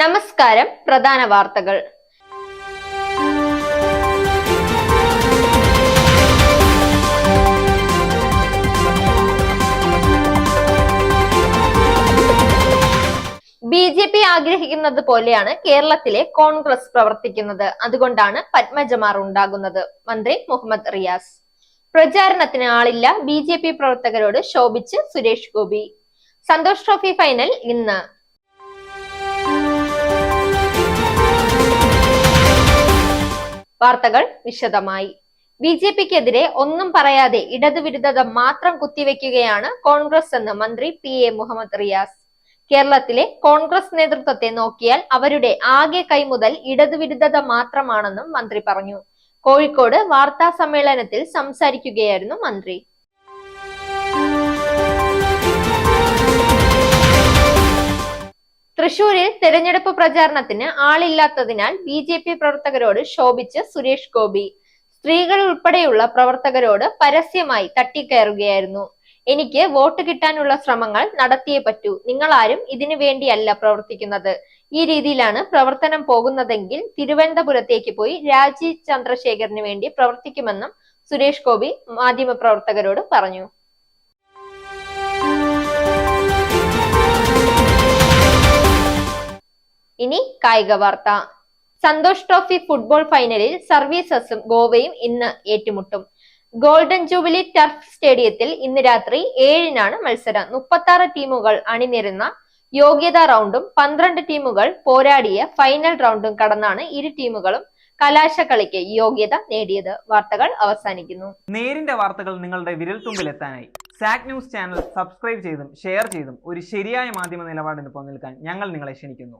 നമസ്കാരം പ്രധാന വാർത്തകൾ. ബി ജെ പി ആഗ്രഹിക്കുന്നത് പോലെയാണ് കേരളത്തിലെ കോൺഗ്രസ് പ്രവർത്തിക്കുന്നത്. അതുകൊണ്ടാണ് പത്മജമാർ ഉണ്ടാകുന്നത്. മന്ത്രി മുഹമ്മദ് റിയാസ്. പ്രചാരണത്തിന് ആളില്ല ബി ജെ പി പ്രവർത്തകരോട് ശോഭിച്ച് സുരേഷ് ഗോപി. സന്തോഷ് ട്രോഫി ഫൈനൽ ഇന്ന്. വാർത്തകൾ വിശദമായി. ബി ജെ പിക്കെതിരെ ഒന്നും പറയാതെ ഇടതുവിരുദ്ധത മാത്രം കുത്തിവെക്കുകയാണ് കോൺഗ്രസ് എന്ന് മന്ത്രി പി എ മുഹമ്മദ് റിയാസ്. കേരളത്തിലെ കോൺഗ്രസ് നേതൃത്വത്തെ നോക്കിയാൽ അവരുടെ ആകെ കൈമുതൽ ഇടതുവിരുദ്ധത മാത്രമാണെന്നും മന്ത്രി പറഞ്ഞു. കോഴിക്കോട് വാർത്താ സമ്മേളനത്തിൽ സംസാരിക്കുകയായിരുന്നു മന്ത്രി. തൃശൂരിൽ തെരഞ്ഞെടുപ്പ് പ്രചാരണത്തിന് ആളില്ലാത്തതിനാൽ ബി ജെ പി പ്രവർത്തകരോട് ശോഭിച്ച് സുരേഷ് ഗോപി. സ്ത്രീകൾ ഉൾപ്പെടെയുള്ള പ്രവർത്തകരോട് പരസ്യമായി തട്ടിക്കയറുകയായിരുന്നു. എനിക്ക് വോട്ട് കിട്ടാനുള്ള ശ്രമങ്ങൾ നടത്തിയേ പറ്റൂ. നിങ്ങൾ ആരും ഇതിനു വേണ്ടിയല്ല പ്രവർത്തിക്കുന്നത്. ഈ രീതിയിലാണ് പ്രവർത്തനം പോകുന്നതെങ്കിൽ തിരുവനന്തപുരത്തേക്ക് പോയി രാജീവ് ചന്ദ്രശേഖറിന് വേണ്ടി പ്രവർത്തിക്കുമെന്നും സുരേഷ് ഗോപി മാധ്യമപ്രവർത്തകരോട് പറഞ്ഞു. ഇനി കായിക വാർത്ത. സന്തോഷ് ട്രോഫി ഫുട്ബോൾ ഫൈനലിൽ സർവീസസും ഗോവയും ഇന്ന് ഏറ്റുമുട്ടും. ഗോൾഡൻ ജൂബിലി ടർഫ് സ്റ്റേഡിയത്തിൽ ഇന്ന് രാത്രി ഏഴിനാണ് മത്സരം. മുപ്പത്തി ടീമുകൾ അണിനിരുന്ന യോഗ്യതാ റൗണ്ടും പന്ത്രണ്ട് ടീമുകൾ പോരാടിയ ഫൈനൽ റൗണ്ടും കടന്നാണ് ഇരു ടീമുകളും കലാശക്കളിക്ക് യോഗ്യത നേടിയത്. വാർത്തകൾ അവസാനിക്കുന്നു. നേരിന്റെ വാർത്തകൾ നിങ്ങളുടെ വിരൽത്തുമ്പിൽ എത്താനായി സാക് ന്യൂസ് ചാനൽ സബ്സ്ക്രൈബ് ചെയ്തും ഷെയർ ചെയ്തും ഒരു ശരിയായ മാധ്യമ നിലപാടിന് പങ്കെടുക്കാൻ ഞങ്ങൾ നിങ്ങളെ ക്ഷണിക്കുന്നു.